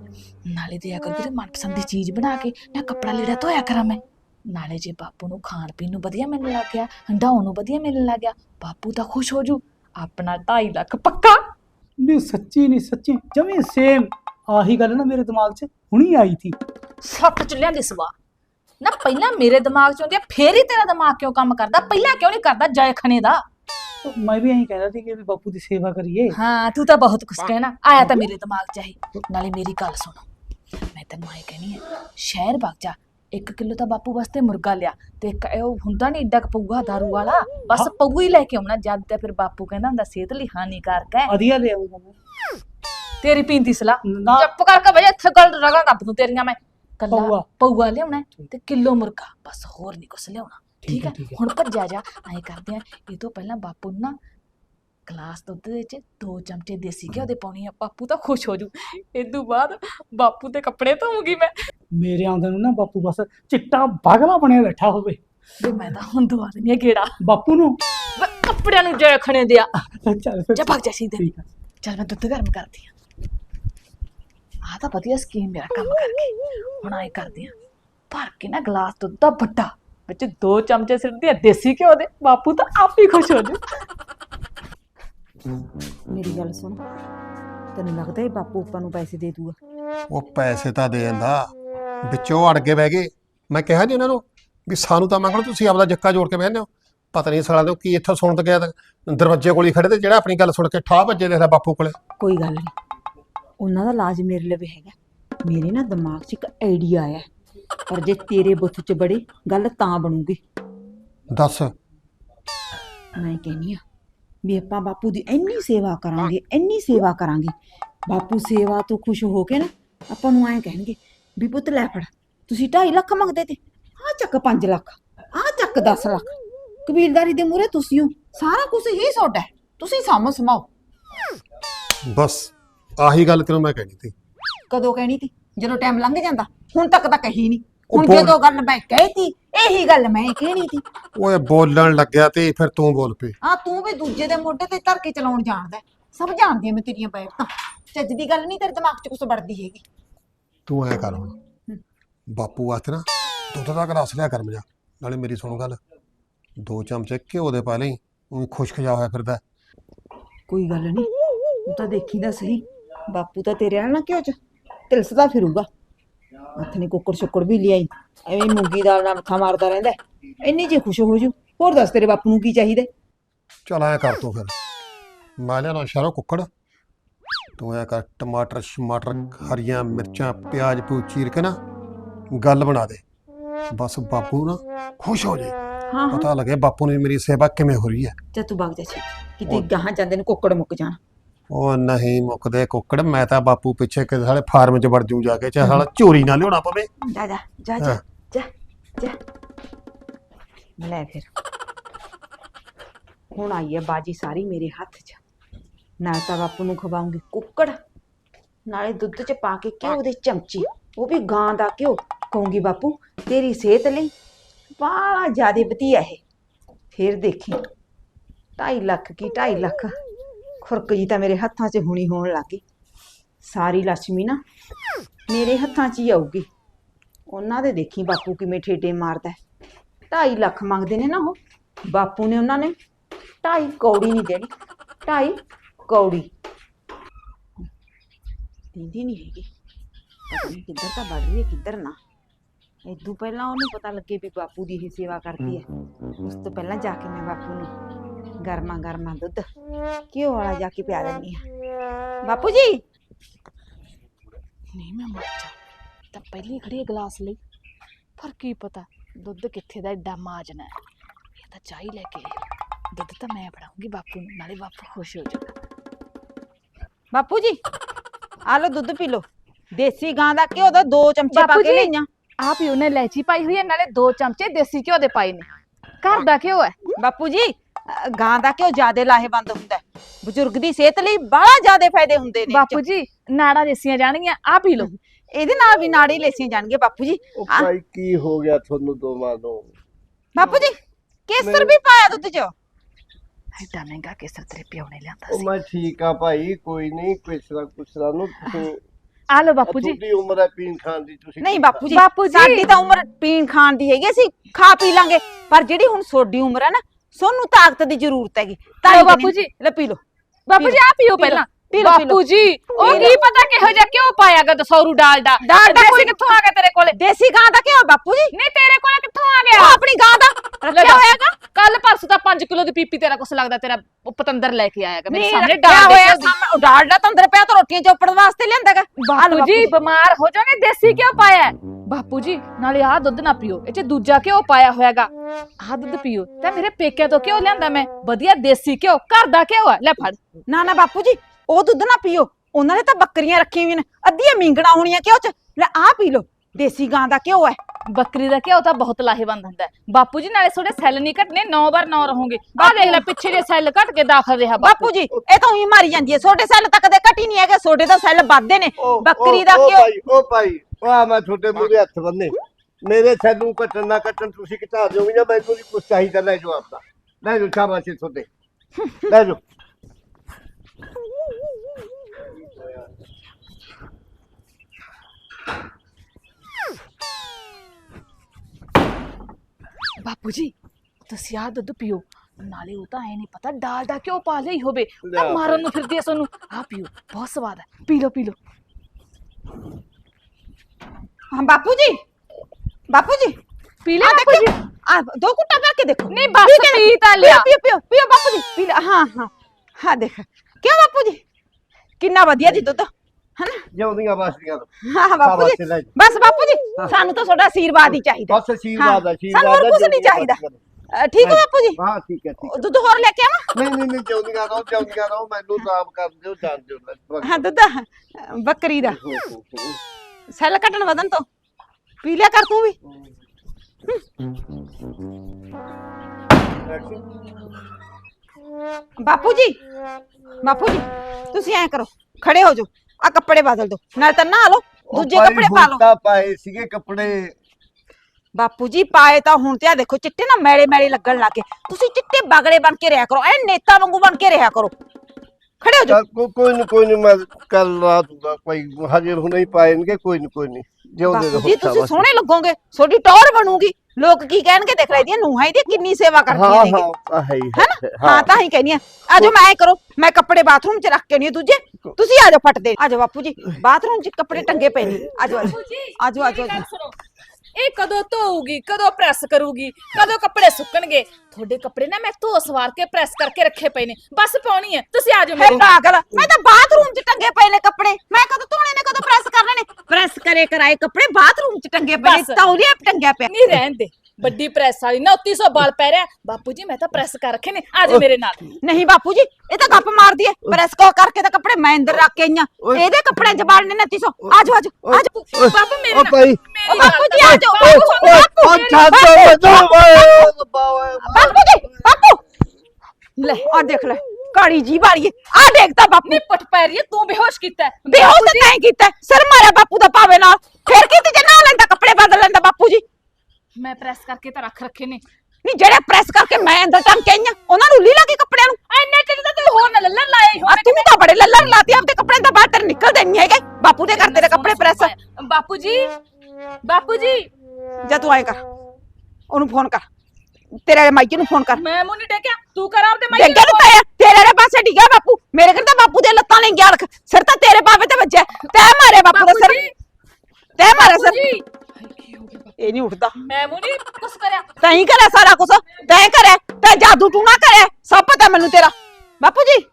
ਨਾਲੇ ਦਿਆ ਕਰ ਵੀਰੇ ਮਨਪਸੰਦ ਦੀ ਚੀਜ਼ ਬਣਾ ਕੇ ਨਾ ਕੱਪੜਾ ਲੀੜਾ ਧੋਇਆ ਕਰਾਂ ਮੈਂ। ਨਾਲੇ ਜੇ ਬਾਪੂ ਨੂੰ ਖਾਣ ਪੀਣ ਨੂੰ ਵਧੀਆ ਮਿਲਣ ਲੱਗ ਗਿਆ ਹੰਡਾਉਣ ਨੂੰ ਵਧੀਆ ਮਿਲਣ ਲੱਗ ਗਿਆ ਬਾਪੂ ਤਾਂ ਖੁਸ਼ ਹੋ ਜੂ। ਆਪਣਾ 2.5 ਲੱਖ ਪੱਕਾ। ਨਹੀਂ ਸੱਚੀ ਨਹੀਂ ਸੱਚੀ ਜਮੀ ਸੇਮ ਆਹੀ ਗੱਲ ਨਾ ਮੇਰੇ ਦਿਮਾਗ 'ਚ। ਹੁਣੀ ਆਈ ਥੀ ਸੱਤ ਚੁੱਲਿਆਂ ਦੀ ਸਵਾ ਨਾ ਪਹਿਲਾਂ ਮੇਰੇ ਦਿਮਾਗ 'ਚ ਆਉਂਦੀ ਆ ਫੇਰ ਹੀ ਤੇਰਾ ਦਿਮਾਗ ਕਿਉਂ ਕੰਮ ਕਰਦਾ? ਪਹਿਲਾਂ ਕਿਉਂ ਨਹੀਂ ਕਰਦਾ ਜੈ ਖਣੇ ਦਾ? ਮੈਂ ਵੀ ਇਹੀ ਕਹਿੰਦਾ ਸੀ ਕਿ ਵੀ ਬਾਪੂ ਦੀ ਸੇਵਾ ਕਰੀਏ। ਹਾਂ ਤੂੰ ਤਾਂ ਬਹੁਤ ਕੁਝ ਕਹਿਣਾ। ਆਇਆ ਤਾਂ ਮੇਰੇ ਦਿਮਾਗ 'ਚ ਆਹੀ। ਨਾਲੇ ਮੇਰੀ ਗੱਲ ਸੁਣ। ਮੈਂ ਤੈਨੂੰ ਆਏ ਕਹਿਣੀ ਹੈ ਸ਼ਹਿਰ ਵਗ ਜਾ। ਇੱਕ ਕਿਲੋ ਤਾਂ ਬਾਪੂ ਵਾਸਤੇ ਮੁਰਗਾ ਲਿਆ ਤੇ ਇੱਕ ਇਹ ਉਹ ਹੁੰਦਾ ਨਹੀਂ ਏਡਾ ਕੁ ਪਊਗਾ ਦਾਰੂ ਵਾਲਾ ਬਸ। ਪਊ ਹੀ ਲੈ ਕੇ ਆਉਣਾ ਜਦ ਤੇ ਫਿਰ ਬਾਪੂ ਕਹਿੰਦਾ ਹੁੰਦਾ ਸਿਹਤ ਲਈ ਹਾਨੀਕਾਰਕ ਹੈ। ਵਧੀਆ ਲਿਆਉਂਗਾ ਮੈਂ। ਤੇਰੀ ਪੀਂਦੀ ਸਲਾਹ। ਨਾ। ਚੁੱਪ ਕਰਕੇ ਬਈ ਇੱਥੇ ਗੱਲ ਰਗਾ ਦੱਬ ਦੂੰ ਤੇਰੀਆਂ ਮੈਂ। ਕੱਲਾ ਪਊਆ। ਪਊਆ ਲਿਆਉਣਾ ਹੈ ਤੇ ਕਿਲੋ ਮੁਰਗਾ ਬਸ ਹੋਰ ਨਹੀਂ ਕੁਛ ਲਿਆਉਣਾ। ਠੀਕ ਠੀਕ ਹੈ, ਹੈ? ਠੀਕ ਹੈ। ਹੁਣ ਭੱਜਿਆ ਜਾ ਐਂ ਕਰਦੇ ਆ ਇਹ ਤੋਂ ਪਹਿਲਾਂ ਬਾਪੂ ਨੂੰ ਨਾ ਗਲਾਸ ਦੁੱਧ ਦੇ ਵਿੱਚ ਦੋ ਚਮਚੇ ਦੇਸੀ ਘਿਓ ਦੇ ਪਾਉਣੀ ਆ ਬਾਪੂ ਤਾਂ ਖੁਸ਼ ਹੋ ਜੂ। ਇਸ ਤੋਂ ਬਾਅਦ ਬਾਪੂ ਦੇ ਕੱਪੜੇ ਧੋਊਂਗੀ ਮੈਂ। ਮੇਰੇ ਆਉਂਦੇ ਨੂੰ ਨਾ ਬਾਪੂ ਬਸ ਚਿੱਟਾ ਬਾਗਲਾ ਬਣਿਆ ਬੈਠਾ ਹੋਵੇ। ਤੇ ਮੈਂ ਤਾਂ ਹੁਣ ਦਵਾ ਦਿੰਦੀ ਆ ਗੇੜਾ। ਬਾਪੂ ਨੂੰ। ਵੇ ਕੱਪੜਿਆਂ ਨੂੰ ਜੈ ਖਣੇ ਦਿਆ ਚੱਲ ਫਿਰ ਜਾ ਭੱਜ ਜਾ ਸੀਧੇ। ਠੀਕ ਚੱਲ ਮੈਂ ਦੁੱਧ ਗਰਮ ਕਰਦੀ ਆ ਆਹ ਤਾਂ ਵਧੀਆ ਸਕੀਮ ਮੇਰਾ ਕੰਮ ਕਰ ਗਈ ਹੁਣ ਆਏ ਕਰਦੇ ਆ ਭਰ ਕੇ ਨਾ ਗਲਾਸ ਦੁੱਧ ਦਾ ਵੱਡਾ। ਵਿੱਚ ਦੋ ਚਮਚੇ ਸਿੱਟਦੇ ਆ ਦੇਸੀ ਘਿਓ ਦੇ। ਬਾਪੂ ਤਾਂ ਆਪ ਹੀ ਖੁਸ਼ ਹੋ ਜੂ ਮੇਰੀ ਗੱਲ ਸੁਣ। ਤੈਨੂੰ ਲੱਗਦਾ ਇਹ ਬਾਪੂ ਉੱਪਰ ਨੂੰ ਪੈਸੇ ਦੇ ਦੂਗਾ? ਉਹ ਪੈਸੇ ਤਾਂ ਦੇ ਦਿੰਦਾ। ਵਿੱਚੋਂ ਅੜ ਕੇ ਬਹਿ ਗਏ। ਮੈਂ ਕਿਹਾ ਜੀ ਉਹਨਾਂ ਨੂੰ ਵੀ ਸਾਨੂੰ ਤਾਂ ਮੰਗਣੋ ਤੁਸੀਂ ਆਪਦਾ ਜੱਕਾ ਜੋੜ ਕੇ ਬਹਿੰਦੇ ਹੋ। ਪਤਾ ਨਹੀਂ ਸਾਲਾ ਨੂੰ ਕੀ ਇੱਥੋਂ ਸੁਣ ਗਿਆ ਦਰਵਾਜ਼ੇ ਕੋਲ ਹੀ ਖੜੇ ਤੇ ਜਿਹੜਾ ਆਪਣੀ ਗੱਲ ਸੁਣ ਕੇ ਠਾਹ ਭੱਜੇ ਦੇਖਦਾ ਬਾਪੂ ਕੋਲੇ। ਕੋਈ ਗੱਲ ਨਹੀਂ। ਉਹਨਾਂ ਦਾ ਇਲਾਜ ਮੇਰੇ ਲਈ ਵੀ ਹੈਗਾ। ਮੇਰੇ ਨਾ ਦਿਮਾਗ 'ਚ ਇੱਕ ਆਈਡੀਆ ਆਇਆ। ਹੈ। ਪਰ ਜੇ ਤੇਰੇ ਬੁੱਥ 'ਚ ਬੜੇ ਗੱਲ ਤਾਂ ਬਣੂਗੀ। ਦੱਸ। ਮੈਂ ਕਹਿੰਨੀ ਆ ਵੀ ਆਪਾਂ ਬਾਪੂ ਦੀ ਇੰਨੀ ਸੇਵਾ ਕਰਾਂਗੇ ਇੰਨੀ ਸੇਵਾ ਕਰਾਂਗੇ। ਬਾਪੂ ਸੇਵਾ ਤੋਂ ਖੁਸ਼ ਹੋ ਕੇ ਨਾ ਆਪਾਂ ਨੂੰ ਐਂ ਕਹਿਣਗੇ ਵੀ ਪੁੱਤ ਲੈ ਫੜ। ਤੁਸੀਂ 2.5 ਲੱਖ ਮੰਗਦੇ ਤੇ ਆਹ ਚੱਕ 5 ਲੱਖ ਆਹ ਚੱਕ 10 ਲੱਖ। ਕਬੀਲਦਾਰੀ ਦੇ ਮੂਹਰੇ ਤੁਸੀਂ ਹੋ ਸਾਰਾ ਕੁਝ ਹੀ ਤੁਹਾਡਾ ਹੈ। ਤੁਸੀਂ ਸਮਝ ਸਮਾਓ ਬਸ ਆਹੀ ਗੱਲ ਤੈਨੂੰ ਮੈਂ ਕਹਿਣੀ ਸੀ? ਕਦੋਂ ਕਹਿਣੀ ਤੀ ਜਦੋਂ ਟਾਈਮ ਲੰਘ ਜਾਂਦਾ ਹੁਣ ਤੱਕ ਤਾਂ ਕਹੀ ਨਹੀਂ। ਹੁਣ ਬੋਲ- ਜਦੋਂ ਗੱਲ ਮੈਂ ਕਹਿਤੀ ਇਹੀ ਗੱਲ ਮੈਂ ਕਹਿਣੀ ਤੀ ਓਏ ਬੋਲਣ ਲੱਗਿਆ ਤੇ ਫਿਰ ਤੂੰ ਬੋਲ ਪਈ। ਆ ਤੂੰ ਵੀ ਦੂਜੇ ਦੇ ਮੋਢੇ ਤੇ ਧਰ ਕੇ ਚਲਾਉਣ ਜਾਣਦਾ ਹੈ। ਸਭ ਜਾਣਦੀ ਆ ਮੈਂ ਤੇਰੀਆਂ ਬੈਠਾਂ ਚੱਜ ਦੀ ਗੱਲ ਨਹੀਂ ਤੇਰੇ ਦਿਮਾਗ 'ਚ ਕੁਛ ਵੜਦੀ ਹੈਗੀ। ਤੂੰ ਐ ਕਰ ਹੁਣ। ਬਾਪੂ ਵਾਸਤੇ ਨਾ ਦੁੱਧ ਦਾ ਗਲਾਸ ਲਿਆ ਕਰ ਮਜਾ। ਨਾਲੇ ਮੇਰੀ ਸੁਣ ਗੱਲ ਦੋ ਚਮਚੇ ਘਿਓ ਦੇ ਪਾ ਲਈ ਉਹ ਖੁਸ਼ਕ ਜਾ ਹੋਇਆ ਫਿਰਦਾ। ਕੋਈ ਗੱਲ ਨਹੀਂ ਉਹ ਤਾਂ ਦੇਖੀ ਦਾ ਸਹੀ। ਬਾਪੂ ਤਾਂ ਤੇਰੇ ਨਾਲ ਨਾ ਕਿਉਂ ਚ ਤਿਲਸਦਾ ਫਿਰੂਗਾ। ਹੱਥ ਨੇ ਕੁੱਕੜ ਸ਼ੁੱਕੜ ਵੀ ਲਿਆਈ ਐਵੇਂ ਮੂੰਗੀ ਦਾਲ ਨਾਲ ਮੱਥਾ ਮਾਰਦਾ ਰਹਿੰਦਾ। ਇੰਨੀ ਜੇ ਖੁਸ਼ ਹੋ ਜੂ ਹੋਰ ਦੱਸ ਤੇਰੇ ਬਾਪੂ ਨੂੰ ਕੀ ਚਾਹੀਦਾ? ਚਲ ਐ ਕਰ ਤੂੰ ਫਿਰ। ਮੈਂ ਲਿਆਣਾ ਸ਼ਹਿਰੋਂ ਕੁੱਕੜ। ਤੂੰ ਐ ਕਰ ਟਮਾਟਰ ਸ਼ਮਾਟਰ ਹਰੀਆਂ ਮਿਰਚਾਂ ਪਿਆਜ਼ ਪੂ ਚੀਰ ਕੇ ਨਾ ਗੱਲ ਬਣਾ ਦੇ। ਬਸ ਬਾਪੂ ਨਾ ਖੁਸ਼ ਹੋ ਜੇ। ਹਾਂ ਹਾਂ। ਪਤਾ ਲੱਗੇ ਬਾਪੂ ਨੇ ਮੇਰੀ ਸੇਵਾ ਕਿਵੇਂ ਹੋ ਰਹੀ ਹੈ। ਚੱਲ ਤੂੰ ਵਗ ਜਾ ਕਿਤੇ ਗਾਹਾਂ ਜਾਂਦੇ ਨੇ ਕੁੱਕੜ ਮੁੱਕ ਜਾਣ। ਉਹ ਨਹੀਂ ਮੁੱਕਦੇ ਕੁੱਕੜ ਮੈਂ ਤਾਂ ਬਾਪੂ ਪਿੱਛੇ ਕਿਸੇ ਸਾਲੇ ਫਾਰਮ 'ਚ ਵੜ ਜੂ ਜਾ ਕੇ ਚਾਹੇ ਸਾਲਾ ਚੋਰੀ ਨਾ ਲਿਆਉਣਾ ਪਵੇ। ਜਾ ਜਾ ਜਾ ਹਾਂ। ਜਾ ਜਾ ਜਾ। ਲੈ ਫਿਰ। ਹੁਣ ਆਈ ਹੈ ਬਾਜੀ ਸਾਰੀ ਮੇਰੇ ਹੱਥ 'ਚ। ਨਾਲ ਤਾਂ ਬਾਪੂ ਨੂੰ ਖਵਾਉਂਗੀ ਕੁੱਕੜ। ਨਾਲੇ ਦੁੱਧ 'ਚ ਪਾ ਕੇ ਘਿਓ ਦੇ ਚਮਚੀ, ਉਹ ਵੀ ਗਾਂ ਦਾ ਘਿਓ, ਕਹੂੰਗੀ ਬਾਪੂ, ਤੇਰੀ ਸਿਹਤ ਲਈ ਬਾਹਲਾ ਜ਼ਿਆਦੇ ਵਧੀਆ ਇਹ। ਫਿਰ ਦੇਖੀ 2.5 ਲੱਖ ਕੀ 2.5 ਲੱਖ ਖੁਰਕ ਜੀ ਤਾਂ ਮੇਰੇ ਹੱਥਾਂ 'ਚ ਹੁਣੀ ਹੋਣ ਲੱਗੀ ਸਾਰੀ ਲక్ష్ਮੀ ਨਾ ਮੇਰੇ ਹੱਥਾਂ 'ਚ ਹੀ ਆਊਗੀ। ਉਹਨਾਂ ਦੇ ਦੇਖੀ ਬਾਪੂ ਕਿਵੇਂ ਠੇਡੇ ਮਾਰਦਾ ਹੈ। 2.5 ਲੱਖ ਮੰਗਦੇ ਨੇ ਨਾ ਉਹ। ਬਾਪੂ ਨੇ ਉਹਨਾਂ ਨੇ 2.5 ਕੌੜੀ ਨਹੀਂ ਦੇਣੀ 2.5 ਕੌੜੀ। ਦਿੰਦੀ ਨਹੀਂ ਹੈਗੀ। ਪਤਾ ਨਹੀਂ ਕਿੱਧਰ ਤਾਂ ਵੱਢ ਰਹੀ ਹੈ ਕਿੱਧਰ ਨਾ। ਇਦੋਂ ਪਹਿਲਾਂ ਉਹਨੂੰ ਪਤਾ ਲੱਗੇ ਵੀ ਬਾਪੂ ਦੀ ਹੀ ਸੇਵਾ ਕਰਦੀ ਹੈ। ਉਸ ਤੋਂ ਪਹਿਲਾਂ ਜਾ ਕੇ ਮੈਂ ਬਾਪੂ ਨੂੰ ਗਰਮਾ ਗਰਮਾ ਦੁੱਧ ਘਿਓ ਵਾਲਾ ਜਾ ਕੇ ਪਿਆ ਦਿੰਦੀ ਆ ਬਾਪੂ ਜੀ! ਨਹੀਂ ਮੈਂ ਮਰ ਜਾ। ਤਾਂ ਪਹਿਲੀ ਖੜੀ ਗਲਾਸ ਲਈ। ਪਰ ਕੀ ਪਤਾ ਦੁੱਧ ਕਿੱਥੇ ਦਾ ਐਡਾ ਮਾਜਨਾ ਇਹ ਤਾਂ ਚਾਹ ਲੈ ਕੇ ਦੁੱਧ ਤਾਂ ਮੈਂ ਫੜਾਉਂਗੀ ਬਾਪੂ ਨੂੰ ਨਾਲੇ ਬਾਪੂ ਖੁਸ਼ ਹੋ ਜਾਊਗਾ। ਬਾਪੂ ਜੀ ਆ ਲਓ ਦੁੱਧ ਪੀ ਲਓ। ਦੇਸੀ ਗਾਂ ਦਾ ਘਿਓ ਦਾ ਦੋ ਚਮਚੇ ਪਾ ਬਾਪੂ ਕੇ ਜੀ। ਲਈਆਂ ਆਪ ਹੀ ਉਹਨੇ ਇਲਾਇਚੀ ਪਾਈ ਹੋਈ ਹੈ ਨਾਲੇ ਦੋ ਚਮਚੇ ਦੇਸੀ ਘਿਓ ਦੇ ਪਾਏ ਨੇ। ਘਰ ਦਾ ਘਿਓ ਹੈ। ਬਾਪੂ ਜੀ ਅ, ਗਾਂ ਦਾ ਘਿਓ ਜ਼ਿਆਦਾ ਲਾਹੇਵੰਦ ਹੁੰਦਾ ਹੈ। ਬਜ਼ੁਰਗ ਦੀ ਸਿਹਤ ਲਈ ਬੜਾ ਜ਼ਿਆਦਾ ਫਾਇਦੇ ਹੁੰਦੇ ਨੇ। ਬਾਪੂ ਜੀ ਨਾੜਾਂ ਦੇਸੀਆਂ ਜਾਣਗੀਆਂ ਆ ਪੀ ਲਓ। ਇਹਦੇ ਨਾਲ ਵੀ ਨਾੜੀ ਲੇਸੀਆਂ ਜਾਣਗੇ ਬਾਪੂ ਜੀ। ਉਹ। ਭਾਈ ਕੀ ਹੋ ਗਿਆ ਤੁਹਾਨੂੰ ਦੋਵਾਂ ਨੂੰ? ਬਾਪੂ ਜੀ ਕੇਸਰ ਵੀ ਪਾਇਆ ਦੁੱਧ 'ਚ? ਐਡਾ ਮਹਿੰਗਾ ਕੇਸਰ ਤੇਰੇ ਪਿਓ ਨੇ ਲਿਆਂਦਾ ਉਹ ਸੀ। ਮੈਂ ਠੀਕ ਆ ਭਾਈ ਕੋਈ ਨਹੀਂ ਪੁੱਛਦਾ ਪੁੱਛਦਾ ਨੂੰ ਤੁਸੀਂ। ਆ ਲਓ ਬਾਪੂ ਜੀ। ਤੁਹਾਡੀ ਉਮਰ ਹੈ ਪੀਣ ਖਾਣ ਦੀ ਤੁਸੀਂ ਨਹੀਂ ਬਾਪੂ ਜੀ ਬਾਪੂ ਜੀ। ਸਾਡੀ ਤਾਂ ਉਮਰ ਪੀਣ ਖਾਣ ਦੀ ਹੈਗੀ ਅਸੀਂ ਖਾ ਪੀ ਲਾਂਗੇ। ਪਰ ਜਿਹੜੀ ਹੁਣ ਸੋਡੀ ਉਮਰ ਹੈ ਨਾ ਸੋਨੂੰ ਤਾਕਤ ਦੀ ਜ਼ਰੂਰਤ ਹੈਗੀ। ਤਾਂ ਲਓ ਬਾਪੂ ਜੀ। ਲੈ ਪੀ ਲਓ। ਬਾਪੂ ਜੀ ਆ ਪੀਓ ਪਹਿਲਾਂ। ਪੀ ਲਓ, ਪੀ ਲਓ। ਬਾਪੂ ਜੀ ਉਹ। ਕੀ ਪਤਾ ਕਿਹੋ ਜਿਹਾ ਕਿਉਂ ਪਾਇਆਗਾ ਦਸੌਰੂ ਡਾਲਡਾ ਡਾਲਡਾ ਕੋਈ- ਕਿੱਥੋਂ ਆ ਗਿਆ ਤੇਰੇ ਕੋਲੇ? ਦੇਸੀ ਗਾਂ ਦਾ ਘਿਓ ਬਾਪੂ ਜੀ। ਨਹੀਂ ਤੇਰੇ ਕੋਲੇ ਕਿੱਥੋਂ ਆ ਉਹ ਗਿਆ ਆਪਣੀ ਗਾਂ ਦਾ ਰੱਖਿਆ ਹੋਇਆਗਾ। ਕੱਲ ਪਰਸੋਂ ਤਾਂ 5 ਕਿਲੋ ਦੀ ਪੀਪੀ ਤੇਰਾ ਕੁਛ ਲੱਗਦਾ ਤੇਰਾ ਉਹ ਪਤੰਦਰ ਲੈ ਕੇ ਆਇਆਗਾ ਮੇਰੇ ਸਾਹਮਣੇ ਡਾਲ ਹੋਇਆ ਦੇ ਸਾਹਮਣੇ। ਡਾਲਡਾ ਤਾਂ ਅੰਦਰ ਪਿਆ ਤਾਂ ਰੋਟੀਆਂ ਚੋਪੜਨ ਵਾਸਤੇ ਲਿਆਂਦਾਗਾ ਬਾਪੂ ਜੀ ਬਿਮਾਰ ਹੋ ਜਾਓਗੇ ਦੇਸੀ ਕਿਉਂ ਪਾਇਆ? ਬਾਪੂ ਜੀ ਨਾਲੇ ਆਹ ਦੁੱਧ ਨਾ ਪੀਓ ਇਹ ਚ ਦੂਜਾ ਘਿਓ ਪਾਇਆ ਹੋਇਆਗਾ। ਆਹ ਦੁੱਧ ਪੀਓ ਤਾਂ ਮੇਰੇ ਪੇਕਿਆਂ ਤੋਂ ਘਿਓ ਲਿਆਂਦਾ ਮੈਂ। ਵਧੀਆ ਦੇਸੀ ਘਿਓ ਘਰ ਦਾ ਘਿਓ ਹੈ। ਲੈ ਫੜ। ਨਾ ਨਾ ਬਾਪੂ ਜੀ ਉਹ ਦੁੱਧ ਨਾ ਪੀਓ। ਉਹਨਾਂ ਨੇ ਤਾਂ ਬੱਕਰੀਆਂ ਰੱਖੀਆਂ ਹੋਈਆਂ ਨੇ। ਅੱਧੀਆਂ ਮੀਂਗਣਾ ਹੋਣੀਆਂ ਘਿਓ ਚ। ਲੈ ਆਹ ਪੀ ਲਓ। ਦੇਸੀ ਗਾਂ ਦਾ ਘਿਓ ਹੈ। ਬੱਕਰੀ ਦਾ ਘਿਓ ਤਾਂ ਬਹੁਤ ਲਾਹੇਵੰਦ ਹੁੰਦਾ ਹੈ। ਬਾਪੂ ਜੀ ਨਾਲੇ ਤੁਹਾਡੇ ਸੈੱਲ ਨਹੀਂ ਘਟਨੇ 9 ਬਾਰ 9 ਰਹੋਗੇ। ਆਹ ਦੇਖ ਲੈ ਪਿੱਛੇ ਜੇ ਸੈੱਲ ਘਟ ਕੇ ਦਾਖਲ ਰਿਹਾ ਬਾਪੂ। ਜੀ ਇਹ ਤਾਂ ਉਹੀ ਮਾਰੀ ਜਾਂਦੀ ਹੈ। ਛੋਟੇ ਸੈੱਲ ਤਾਂ ਕਦੇ ਘਟੀ ਨਹੀਂ ਹੈਗੇ। ਛੋਟੇ ਤਾਂ ਸੈੱਲ ਵੱਧਦੇ ਨੇ। ਉਹ- ਬੱਕਰੀ ਉਹ- ਦਾ ਉਹ ਘਿਓ ਭਾਈ ਉਹ ਭਾਈ ਉਹ ਆ ਮੈਂ ਤੁਹਾਡੇ ਮੂਹਰੇ ਹੱਥ ਬੰਨੇ ਮੇਰੇ ਸੈਨੂੰ ਕੱਟਣ ਨਾ ਕੱਟਣ ਤੁਸੀਂ ਕਿਤਾ ਦਿਓਗੇ ਨਾ ਮੈਨੂੰ ਨਹੀਂ ਕੁਛ ਚਾਹੀਦਾ। ਲੈ ਜਾਓ ਆਪਦਾ। ਲੈ ਜਾਓ ਸ਼ਾਬਾਸ਼ ਤੁਹਾਡੇ। ਲੈ ਜਾਓ। ਬਾਪੂ ਜੀ ਤੁਸੀਂ ਆਹ ਦੁੱਧ ਪੀਓ। ਨਾਲੇ ਉਹ ਤਾਂ ਐ ਨਹੀਂ ਪਤਾ ਡਾਲਡਾ ਕਿਉਂ ਪਾ ਲਈ ਹੋਵੇ। ਲਿਆ ਤਾਂ ਮਾਰਨ ਨੂੰ ਫਿਰਦੀ ਐ ਸਾਨੂੰ। ਆ ਪੀਓ ਬਹੁਤ ਸਵਾਦ ਹੈ ਪੀ ਲਓ ਪੀ ਲਓ। ਹਾਂ ਬਾਪੂ ਜੀ ਬਾਪੂ ਜੀ ਪੀ ਲਿਆ ਆ ਬਾਪੂ ਦੇਖੋ ਜੀ ਆ ਦੋ ਕੁੱਟਾ ਪਾ ਕੇ ਦੇਖੋ। ਨਹੀਂ ਬਸ ਪੀ ਕੇ ਪੀ ਤਾਂ ਲਿਆ। ਪੀਓ ਪੀਓ ਪੀਓ ਬਾਪੂ ਜੀ ਪੀ ਲਿਆ। ਹਾਂ ਹਾਂ। ਹਾਂ ਦੇਖ। ਕਿਉਂ ਬਾਪੂ ਜੀ ਕਿੰਨਾ ਵਧੀਆ ਜੀ ਦੁੱਧ। ਹਨਾ? ਜਿਉਂਦੀਆਂ ਵਸਦੀਆਂ ਹਾਂ ਹਾਂ ਬਾਪੂ ਸ਼ਾਬਾਸ਼ ਜੀ। ਲੈ ਜੀ। ਬਸ ਬਾਪੂ ਜੀ ਸਾਨੂੰ ਤਾਂ ਤੁਹਾਡਾ ਆਸ਼ੀਰਵਾਦ ਹੀ ਚਾਹੀਦਾ। ਬਸ ਆਸ਼ੀਰਵਾਦ ਆ, ਹਾਂ, ਆਸ਼ੀਰਵਾਦ ਸਾਨੂੰ ਹੋਰ ਆ, ਕੁਝ ਨਹੀਂ ਜਿਉਂਦੀਆਂ ਚਾਹੀਦਾ। ਵਸਦੀਆਂ। ਅ, ਠੀਕ ਹੈ ਬਾਪੂ ਜੀ? ਹਾਂ ਠੀਕ ਹੈ ਠੀਕ ਹੈ। ਦੁੱਧ ਹੋਰ ਲੈ ਕੇ ਆਵਾਂ? ਨਹੀਂ ਨਹੀਂ ਨਹੀਂ ਜਿਉਂਦੀਆਂ ਰਹੋ ਜਿਉਂਦੀਆਂ ਰਹੋ ਮੈਨੂੰ ਨਾਮ ਕਰ ਦਿਓ ਜਾਣ ਦਿਓ ਲੈ। ਹਾਂ ਦੁੱਧ ਅ, ਬੱਕਰੀ ਦਾ। ਹੂੰ, ਹੂੰ, ਹੂੰ। ਸੈੱਲ ਕੱਟਣ ਵਧਣ ਤੋਂ। ਪੀ ਲਿਆ ਕਰ ਤੂੰ ਵੀ। ਬਾਪੂ ਜੀ ਬਾਪੂ ਜੀ ਤੁਸੀਂ ਐਂ ਕਰੋ ਖੜੇ ਹੋ ਜਾਓ। ਆ ਕੱਪੜੇ ਬਦਲ ਦਿਓ ਨਾਲ ਤਾਂ ਨਹਾ ਲਓ ਦੂਜੇ ਕੱਪੜੇ ਪਾ ਲਓ। ਤਾਂ ਪਾਏ ਸੀਗੇ ਕੱਪੜੇ। ਬਾਪੂ ਜੀ ਪਾਏ ਤਾਂ ਹੁਣ ਤੇ ਆ ਦੇਖੋ ਚਿੱਟੇ ਨਾ ਮੈਲੇ ਮੈਲੇ ਲੱਗਣ ਲੱਗੇ ਤੁਸੀਂ ਚਿੱਟੇ ਬਗੜੇ ਬਣ ਕੇ ਰਿਹਾ ਕਰੋ ਐ ਨੇਤਾ ਵਾਂਗੂ ਬਣ ਕੇ ਰਿਹਾ ਕਰੋ। ਖੜੇ ਹੋ ਜਾਓ। ਕੋ- ਕੋਈ ਨਹੀਂ ਕੋਈ ਨਹੀਂ ਮੈਂ ਕੱਲ ਰਾਤ ਦਾ ਕੋਈ ਹਜੇ ਹੁਣੇ ਹੀ ਪਾਏਣਗੇ ਕੋਈ ਨਹੀਂ ਕੋਈ ਨਹੀਂ ਜਿਉਂਦੇ ਬਾਪੂ ਰਹੋ ਜੀ ਤੁਸੀਂ। ਸੋਹਣੇ ਲੱਗੋਗੇ ਤੁਹਾਡੀ ਟੌਰ ਬਣੂਗੀ। ਲੋਕ ਕੀ ਕਹਿਣਗੇ? ਦੇਖ ਲੈ ਇਹਦੀਆਂ ਨੂੰਹਾਂ ਇਹਦੀ ਕਿੰਨੀ ਸੇਵਾ ਕਰਦੀਆਂ ਹਾਂ ਨੇ ਹਾਂ ਆ ਹੈ ਹੀ ਹੈਨਾ? ਹਾਂ। ਤਾਂ ਹੀ ਕਹਿੰਦੀ ਆ ਆਜੋ ਮੈਂ ਐ ਕਰੋ ਮੈਂ ਕੱਪੜੇ ਬਾਥਰੂਮ 'ਚ ਰੱਖ ਕੇ ਨਹੀਂ ਦੂਜੇ ਤੁਸੀਂ ਆਜੋ ਫਟ ਦੇ ਆਜੋ ਬਾਪੂ ਜੀ। ਬਾਥਰੂਮ 'ਚ ਕੱਪੜੇ ਟੰਗੇ ਪਏ ਨੇ ਆਜੋ ਆਜੋ ਆਜੋ ਆਜੋ ਇਹ ਕਦੋਂ ਧੋਊਗੀ ਕਦੋਂ ਪ੍ਰੈਸ ਕਰੂਗੀ ਕਦੋਂ ਕੱਪੜੇ ਸੁੱਕਣਗੇ? ਤੁਹਾਡੇ ਕੱਪੜੇ ਨਾ ਮੈਂ ਧੋ ਸਵਾਰ ਕੇ ਪ੍ਰੈਸ ਕਰਕੇ ਰੱਖੇ ਪਏ ਨੇ। ਬਸ ਪਾਉਣੀ ਹੈ ਤੁਸੀਂ ਆ ਜਾਓ ਹੈ ਮੇਰੇ ਨਾਲ ਪਾਗਲ ਮੈਂ ਤਾਂ ਬਾਥਰੂਮ 'ਚ ਟੰਗੇ ਪਏ ਨੇ ਕੱਪੜੇ। ਮੈਂ ਕਦੋਂ ਧੋਣੇ ਨੇ ਕਦੋਂ ਪ੍ਰੈਸ ਕਰਨੇ ਨੇ? ਪ੍ਰੈਸ ਕਰੇ ਕਰਾਏ ਕੱਪੜੇ ਬਾਥਰੂਮ 'ਚ ਟੰਗੇ ਪਏ ਨੇ ਬਸ। ਤੌਲੀਆ ਟੰਗਿਆ ਪਿਆ। ਨਹੀਂ ਰਹਿਣ ਦੇ। ਵੱਡੀ ਪ੍ਰੈਸ ਵਾਲੀ। ਨਾ 2900 ਬਾਲ ਪੈ ਰਿਹਾ। ਬਾਪੂ ਜੀ ਮੈਂ ਤਾਂ ਪ੍ਰੈਸ ਕਰ ਰੱਖੇ ਨੇ। ਆ ਜਾਓ ਮੇਰੇ ਨਾਲ। ਨਹੀਂ ਬਾਪੂ ਜੀ ਇਹ ਤਾਂ ਗੱਪ ਮਾਰਦੀ ਐ। ਪ੍ਰੈਸ ਕੋ ਕਰਕੇ ਤਾਂ ਕੱਪੜੇ ਮੈਂ ਅੰਦਰ ਰੱਖ ਕੇ ਆਈਆਂ। ਇਹਦੇ ਕੱਪੜਿਆਂ 'ਚ ਨੇ 300 ਆਜੋ ਆਜੋ ਆਜੋ ਓਏ, ਬਾਪੂ ਮੇਰੇ ਓ ਨਾਲ ਭਾਈ। ਮੇਰੀ ਬਾਪੂ ਗੱਲ ਜੀ ਆ ਓਏ ਬਾਪੂ ਛੱਡ ਦੋ ਜੀ ਬਾਪੂ। ਲੈ ਆ ਦੇਖ ਲੈ ਕਾਲੀ ਜੀ ਵਾਲੀ ਆ ਦੇਖਦਾ ਬਾਪੂ। ਨਹੀਂ ਪਟ ਪੈ ਰਹੀ ਹੈ ਤੂੰ ਬੇਹੋਸ਼ ਕੀਤਾ ਹੈ। ਬੇਹੋਸ਼ ਤਾਂ ਨਹੀਂ ਕੀਤਾ ਸਿਰ ਮਾਰਿਆ ਬਾਪੂ ਦਾ ਪਾਵੇ ਨਾਲ ਫਿਰ ਕੀ ਤੇ ਜੇ ਨਾ ਲੈਂਦਾ ਕੱਪੜੇ ਬਦਲ ਲੈਂਦਾ ਬਾਪੂ ਜੀ ਮੈਂ ਪ੍ਰੈਸ ਕਰਕੇ ਤਾਂ ਰੱਖ ਰੱਖੇ ਨੇ। ਨਹੀਂ ਜਿਹੜੇ ਪ੍ਰੈਸ ਕਰਕੇ ਮੈਂ ਅੰਦਰ ਟੰਗ ਕੇ ਉਹਨਾਂ ਨੂੰ ਲੀ ਲੱਗੀ ਕੱਪੜਿਆਂ ਨੂੰ? ਐਨੇ ਚਿਰ ਤਾਂ ਤੂੰ ਹੋਰ ਨਾ ਲੱਲਣ ਲਾਇਆ ਹੀ ਆ ਤੂੰ ਤਾਂ ਬੜੇ ਲੱਲਰ ਲਾਤੀ ਆਪਦੇ ਕੱਪੜੇ ਤਾਂ ਬਾਹਰ ਤੇਰੇ ਨਿਕਲਦੇ ਨਹੀਂ ਹੈਗੇ। ਬਾਪੂ ਦੇ ਘਰ ਤੇਰੇ ਕੱਪੜੇ ਪ੍ਰੈਸ ਬਾਪੂ ਜੀ ਬਾਪੂ ਜੀ। ਜਾ ਤੂੰ ਆਏ ਕਰ ਉਹਨੂੰ ਫੋਨ ਕਰ। ਤੇਰੇ ਮਾਈਕੇ ਨੂੰ ਫੋਨ ਕਰ। ਮੈਂ ਮੂੰਹ ਨਹੀਂ ਟੇਕਿਆ ਤੂੰ ਕਰ ਆਪਦੇ ਮਾਈ ਡੇਗਾ ਨੂੰ ਪਾਇਆ ਤੇਰੇ ਵਾਲੇ ਪਾਸੇ ਡਿੱਗਾ ਬਾਪੂ। ਮੇਰੇ ਘਰ ਤਾਂ ਬਾਪੂ ਦੇ ਲੱਤਾਂ ਨੇ ਗਿਆ ਰੱਖ। ਸਿਰ ਤਾਂ ਤੇਰੇ ਪਾਵੇ ਤੇ ਵੱਜਿਆ। ਤੈ ਮਾਰੇ ਬਾਪੂ ਦਾ ਸਿਰ। ਤੈ ਮਾਰੇ ਸਿਰ। ਜੀ। ਇਹ ਨਹੀਂ ਉੱਠਦਾ। ਮੈਂ ਮੂੰਹ ਨਹੀਂ ਕੁਛ ਕਰਿਆ। ਤੈਂ ਹੀ ਕਰਿਆ ਸਾਰਾ ਕੁਝ ਤੈਂ ਕਰਿਆ। ਤੈਂ ਜਾਦੂ ਟੂਣਾ ਕਰਿਆ। ਸਭ ਪਤਾ ਮੈਨੂੰ ਤੇਰਾ। ਬਾਪੂ ਜੀ।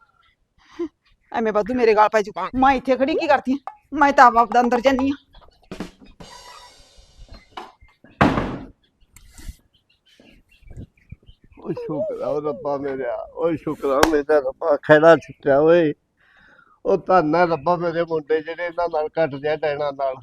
ਐਵੇਂ ਬਾਦੂ ਮੇਰੇ ਗਾਲ ਪੈ ਜੂ ਮੈਂ ਇੱਥੇ ਖੜੀ ਕੀ ਕਰਦੀ ਆਂ? ਮੈਂ ਤਾਂ ਆਪ ਦਾ ਅੰਦਰ ਜਾਨੀ ਆ। ਓਏ ਸ਼ੁਕਰ ਆ ਰੱਬਾ ਮੇਰਾ ਓਏ ਸ਼ੁਕਰ ਆ ਮੇਰਾ ਰੱਬਾ ਖੈੜਾ ਛੁੱਟਿਆ ਓਏ। ਉਹ ਧੰਨਾ ਰੱਬਾ ਮੇਰੇ ਮੁੰਡੇ ਜਿਹੜੇ ਇਹਨਾਂ ਨਾਲ ਕੱਟ ਜਾ ਡੈਣਾ ਨਾਲ।